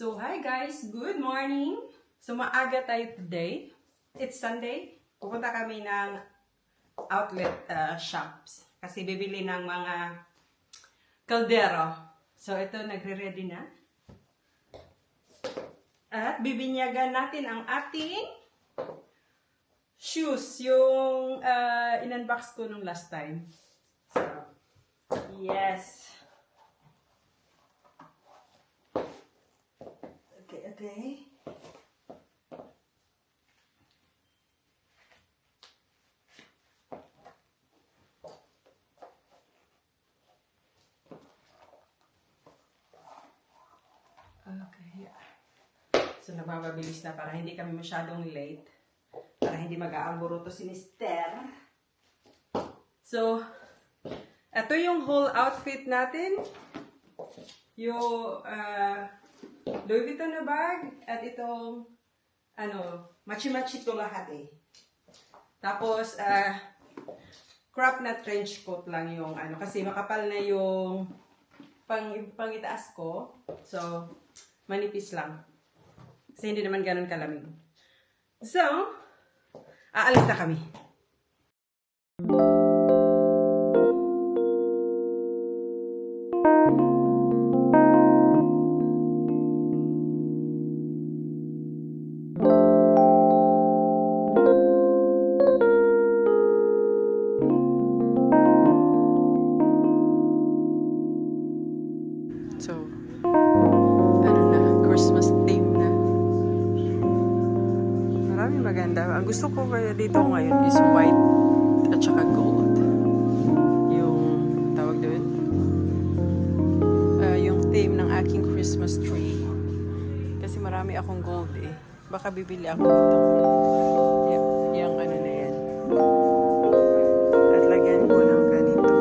So, hi guys! Good morning! So, maaga tayo today. It's Sunday. Pupunta kami ng outlet uh, shops. Kasi bibili ng mga kaldero. So, ito, nagre-ready na. At bibinyagan natin ang ating shoes. Yung uh, in-unbox ko nung last time. So, yes. Okay, okay. So, nagmamabilis na para hindi kami masyadong late. Para hindi mag-aaburuto si Mister. So, ito yung whole outfit natin. Yung uh, Louis Vuitton na bag at itong ano, machi-machi to lahat eh. Tapos, uh, crop na trench coat lang yung ano, kasi makapal na yung pang, pangitaas ko. So, manipis lang. Kasi hindi naman ganun kalamig. So, aalis na kami. Marami akong gold eh. Baka bibili ako nito. Yep, yung ano na yan. At lagyan ko ng ganito.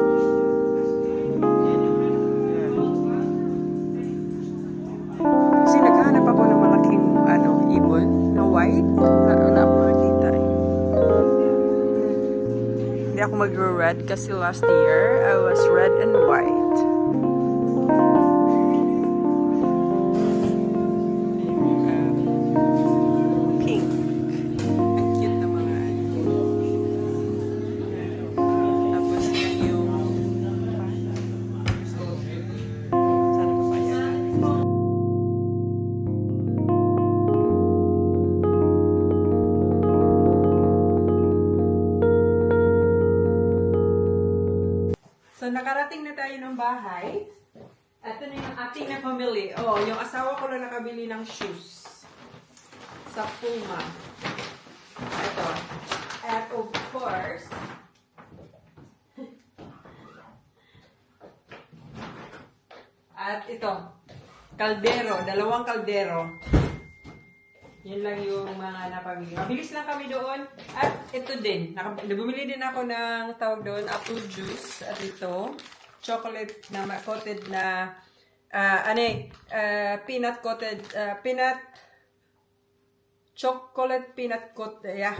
Kasi naghanap ako ng malaking ano, ibon na white. Na, wala akong makikita eh. Hindi ako mag-red kasi last year I was red and white. Nakarating na tayo ng bahay. Ito na yung ating napamili. Oh, yung asawa ko lang nakabili ng shoes. Sa Puma. Ito. At of course, at ito, kaldero, dalawang kaldero. Yan lang yung mga napamili. Mabilis lang kami doon. At ito din. Bumili din ako ng tawag doon, apple juice. At ito, chocolate na coated na, ah ano eh, ah, peanut coated, ah, peanut, chocolate peanut coat, yeah.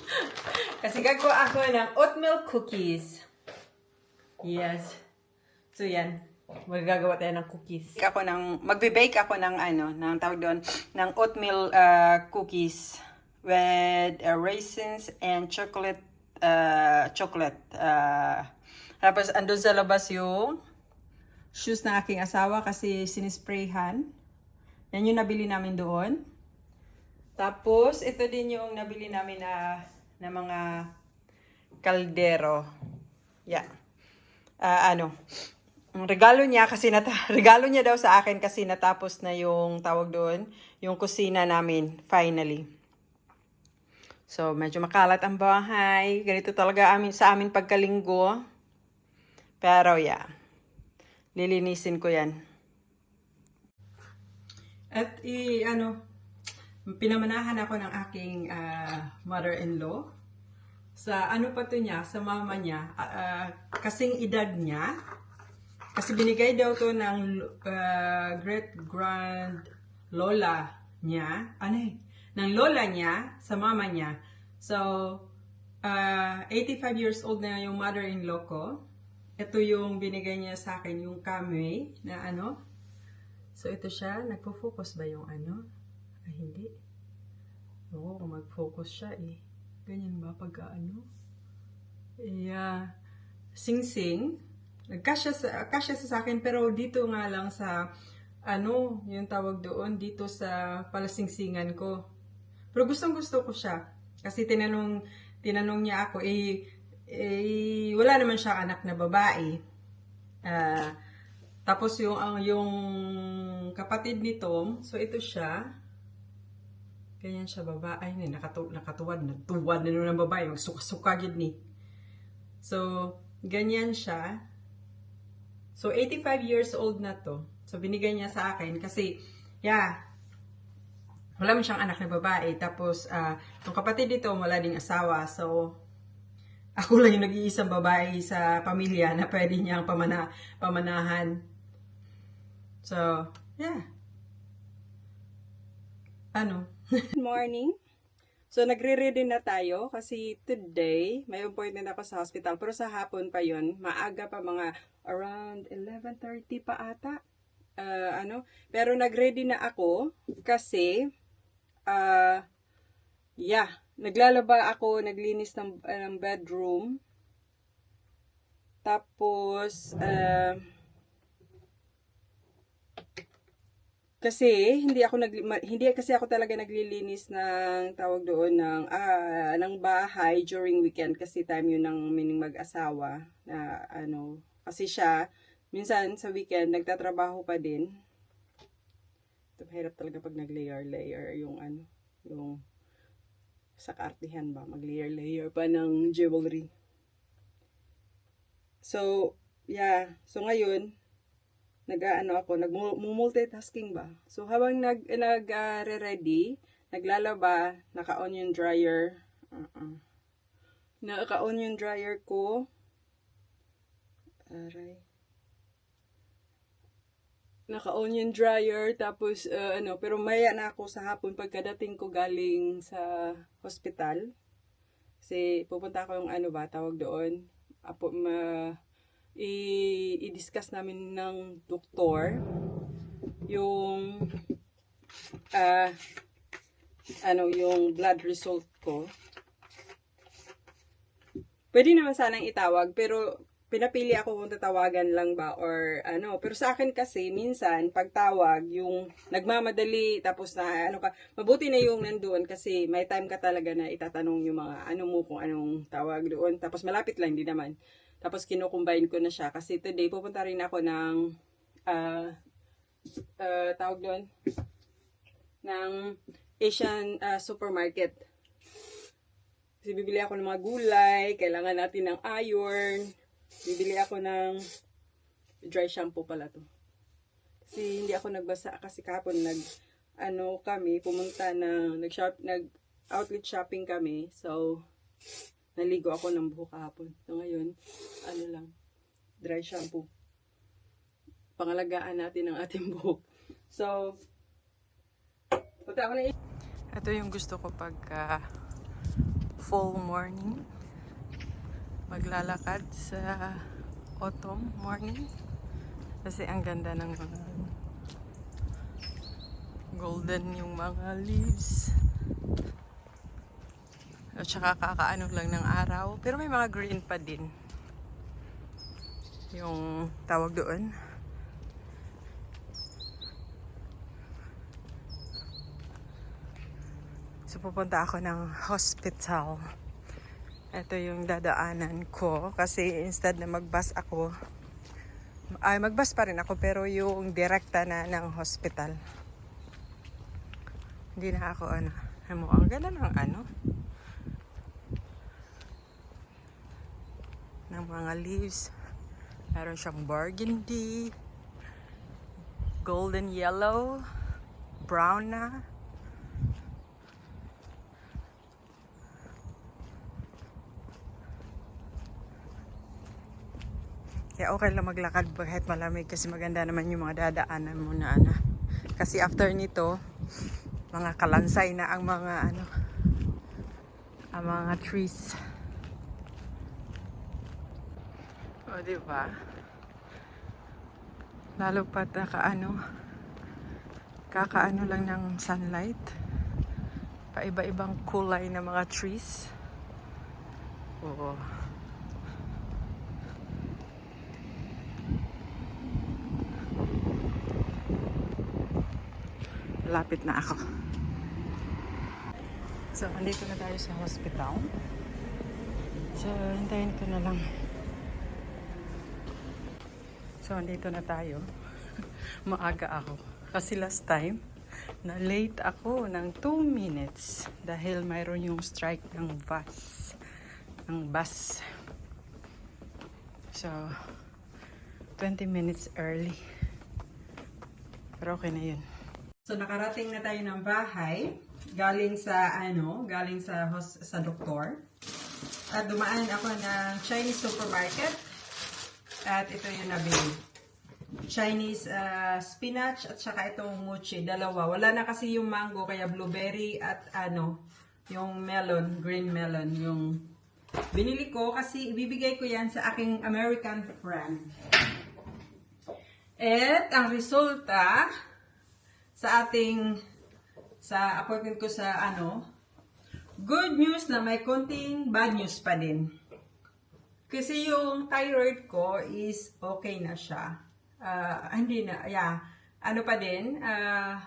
Kasi gagawa ako ng oatmeal cookies. Yes. So yan. Magagawa tayo ng cookies. Ako ng magbe-bake ako ng ano, ng tawag doon, ng oatmeal uh, cookies with uh, raisins and chocolate uh, chocolate. Uh, tapos andun sa labas yung shoes ng aking asawa kasi sinisprayhan. Yan yung nabili namin doon. Tapos ito din yung nabili namin na na mga kaldero. Yeah. Ah, ano, regalo niya kasi nata regalo niya daw sa akin kasi natapos na yung tawag doon, yung kusina namin finally. So, medyo makalat ang bahay. Ganito talaga amin sa amin pagkalinggo. Pero yeah. Lilinisin ko 'yan. At i ano, pinamanahan ako ng aking ah, mother-in-law sa ano pa to niya, sa mama niya, ah, kasing edad niya. Kasi binigay daw to ng uh, great grand lola niya, ano eh, ng lola niya sa mama niya. So, uh, 85 years old na yung mother-in-law ko. Ito yung binigay niya sa akin, yung kamay na ano. So, ito siya. Nagpo-focus ba yung ano? Ay, hindi. Oo, kung mag-focus siya eh. Ganyan ba pagka ano? Yeah. Sing-sing. Nagkasya sa, kasya sa akin, pero dito nga lang sa, ano, yung tawag doon, dito sa palasingsingan ko. Pero gustong gusto ko siya. Kasi tinanong, tinanong niya ako, eh, eh, wala naman siya anak na babae. Ah, tapos yung, ang yung kapatid ni Tom, so ito siya, ganyan siya babae, ay, nakatu nakatuwad, natuwad na nun babae, magsuka-suka yun ni. So, ganyan siya. So, 85 years old na to. So, binigay niya sa akin kasi, yeah, wala man siyang anak na babae. Tapos, ah, yung kapatid nito, wala ding asawa. So, ako lang yung nag-iisang babae sa pamilya na pwede niyang pamana, pamanahan. So, yeah. Ano? Good morning. So, nagre-ready na tayo kasi today, may appointment ako sa hospital. Pero sa hapon pa yon maaga pa mga around 11.30 pa ata. Ah, ano? Pero nag-ready na ako kasi, ah, yeah, naglalaba ako, naglinis ng, ah, ng bedroom. Tapos, ah, kasi hindi ako nag hindi kasi ako talaga naglilinis ng tawag doon ng ah, ng bahay during weekend kasi time yun ng mining mag-asawa na ano kasi siya minsan sa weekend nagtatrabaho pa din. Ito mahirap talaga pag nag-layer layer yung ano yung sa kaartihan ba mag-layer layer pa ng jewelry. So, yeah. So ngayon, nag-ano ako, nag-multitasking ba? So, habang nag, nag ah, naglalaba, naka-on yung dryer. Uh-uh. Naka-on yung dryer ko. Aray. Naka-on yung dryer, tapos, uh, ano, pero maya na ako sa hapon pagkadating ko galing sa hospital. Kasi pupunta ako yung ano ba, tawag doon, apo, ma, i-discuss namin ng doktor yung ah ano yung blood result ko. Pwede naman sanang itawag pero pinapili ako kung tatawagan lang ba or ano. Pero sa akin kasi minsan pagtawag yung nagmamadali tapos na ano ka mabuti na yung nandoon kasi may time ka talaga na itatanong yung mga ano mo kung anong tawag doon tapos malapit lang din naman. Tapos kinukumbine ko na siya kasi today pupunta rin ako ng ah ah, tawag doon ng Asian ah, supermarket. Kasi bibili ako ng mga gulay, kailangan natin ng iron, bibili ako ng dry shampoo pala to. Kasi hindi ako nagbasa kasi kahapon nag ano kami pumunta na nag shop nag outlet shopping kami. So naligo ako ng buhok kahapon. So ngayon, ano lang, dry shampoo. Pangalagaan natin ang ating buhok. So, punta ako na Ito yung gusto ko pagka fall morning. Maglalakad sa autumn morning. Kasi ang ganda ng mga golden yung mga leaves. At saka kakaano lang ng araw. Pero may mga green pa din. Yung tawag doon. So pupunta ako ng hospital. Ito yung dadaanan ko. Kasi instead na magbus ako, ay magbus pa rin ako pero yung direkta na ng hospital. Hindi na ako ano. Ano, ang ganda ng ano. Mga leaves. Meron siyang burgundy, golden yellow, brown na. Kaya okay lang maglakad kahit malamig kasi maganda naman yung mga dadaanan mo na ano. Kasi after nito, mga kalansay na ang mga ano, ang mga trees. O, di ba? Lalo pa naka ano, Kakaano lang ng sunlight. Paiba-ibang kulay ng mga trees. Oo. Lapit na ako. So, andito na tayo sa hospital. So, hintayin ko na lang. So, andito na tayo. Maaga ako. Kasi last time, na late ako ng 2 minutes dahil mayroon yung strike ng bus. Ng bus. So, 20 minutes early. Pero okay na yun. So, nakarating na tayo ng bahay. Galing sa, ano, galing sa, sa doktor. At dumaan ako ng Chinese supermarket. At ito yung nabili. Chinese uh, spinach at saka itong mochi, dalawa. Wala na kasi yung mango, kaya blueberry at ano, yung melon, green melon, yung binili ko kasi ibibigay ko yan sa aking American friend. At ang resulta sa ating sa appointment ko sa ano, good news na may konting bad news pa din. Kasi yung thyroid ko is okay na siya. Ah, hindi na, yeah. Ano pa din, ah,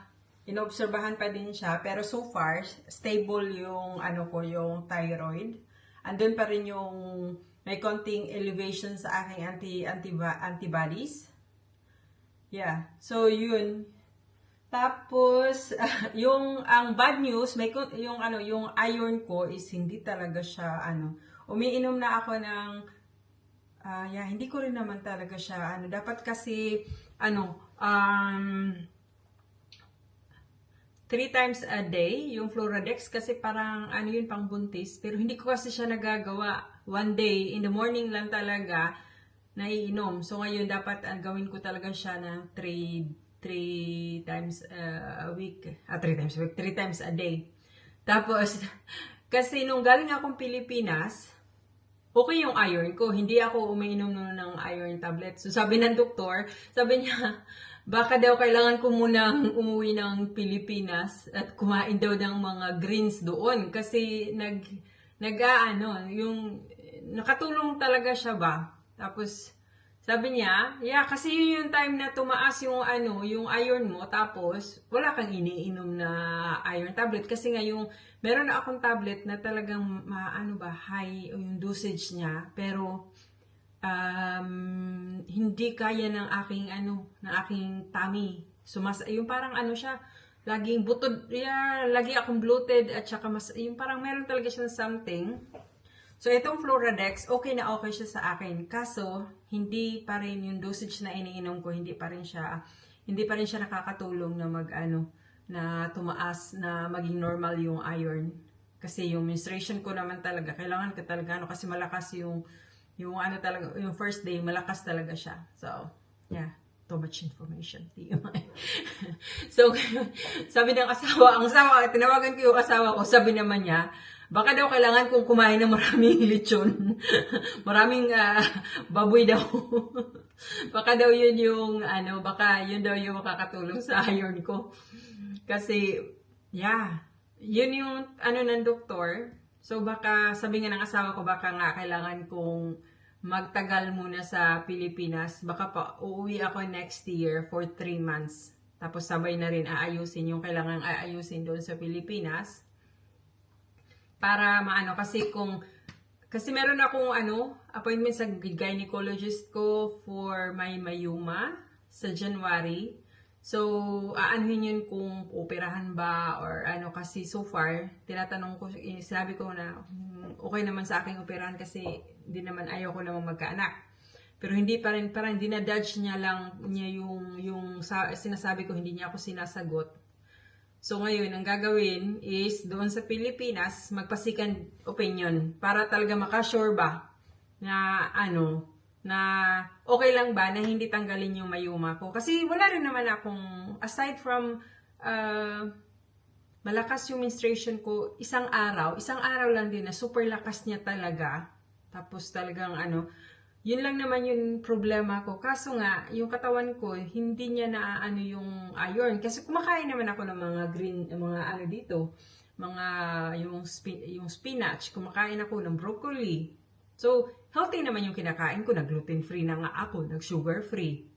inobserbahan pa din siya. Pero so far, stable yung ano ko, yung thyroid. Andun pa rin yung may konting elevation sa aking anti, anti antibodies. Yeah. So, yun. Tapos, yung ang bad news, may yung ano, yung iron ko is hindi talaga siya ano. Umiinom na ako ng ah yeah, hindi ko rin naman talaga siya ano. Dapat kasi ano, um three times a day yung Floradex kasi parang ano yun pang buntis pero hindi ko kasi siya nagagawa. One day in the morning lang talaga naiinom. So ngayon dapat ang gawin ko talaga siya ng three three times uh, a week. Ah three times a week three times a day. Tapos kasi nung galing akong Pilipinas okay yung iron ko. Hindi ako umiinom nun ng iron tablet. So sabi ng doktor, sabi niya, baka daw kailangan ko munang umuwi ng Pilipinas at kumain daw ng mga greens doon. Kasi nag, nag ano, yung, nakatulong talaga siya ba? Tapos, sabi niya, yeah, kasi yun yung time na tumaas yung ano, yung iron mo, tapos wala kang iniinom na iron tablet kasi nga yung meron na akong tablet na talagang ma, ano ba, high yung dosage niya, pero um, hindi kaya ng aking ano, ng aking tummy. Sumas yung parang ano siya, laging butod, yeah, lagi akong bloated at saka mas, yung parang meron talaga siya something. So, itong Floradex, okay na okay siya sa akin. Kaso, hindi pa rin yung dosage na iniinom ko, hindi pa rin siya, hindi pa rin siya nakakatulong na mag, ano, na tumaas, na maging normal yung iron. Kasi yung menstruation ko naman talaga, kailangan ko talaga, ano, kasi malakas yung, yung ano talaga, yung first day, malakas talaga siya. So, yeah too much information. so, sabi ng asawa, ang asawa, tinawagan ko yung asawa ko, sabi naman niya, baka daw kailangan kong kumain ng maraming lechon. maraming ah, baboy daw. baka daw yun yung, ano, baka yun daw yung makakatulong sa iron ko. Kasi, yeah, yun yung, ano, ng doktor. So, baka, sabi nga ng asawa ko, baka nga kailangan kong magtagal muna sa Pilipinas. Baka pa uuwi ako next year for 3 months. Tapos sabay na rin aayusin yung kailangan aayusin doon sa Pilipinas. Para maano kasi kung kasi meron akong ano, appointment sa gynecologist ko for my mayuma sa January. So, aanuhin yun kung operahan ba or ano kasi so far, tinatanong ko, eh, sinabi ko na hmm, okay naman sa aking operahan kasi hindi naman ayaw ko naman magkaanak. Pero hindi pa rin, parang dinadodge niya lang niya yung, yung sa, sinasabi ko, hindi niya ako sinasagot. So ngayon, ang gagawin is doon sa Pilipinas, magpasikan opinion para talaga makasure ba na ano, na okay lang ba na hindi tanggalin yung mayuma ko. Kasi wala rin naman akong, aside from uh, malakas yung menstruation ko, isang araw, isang araw lang din na super lakas niya talaga. Tapos talagang ano, Yun lang naman yung problema ko. Kaso nga, yung katawan ko, hindi niya naaano yung iron. Kasi kumakain naman ako ng mga green, mga ano dito, mga yung, spi- yung spinach, kumakain ako ng broccoli. So, healthy naman yung kinakain ko. Nag-gluten free na nga ako, nag-sugar free.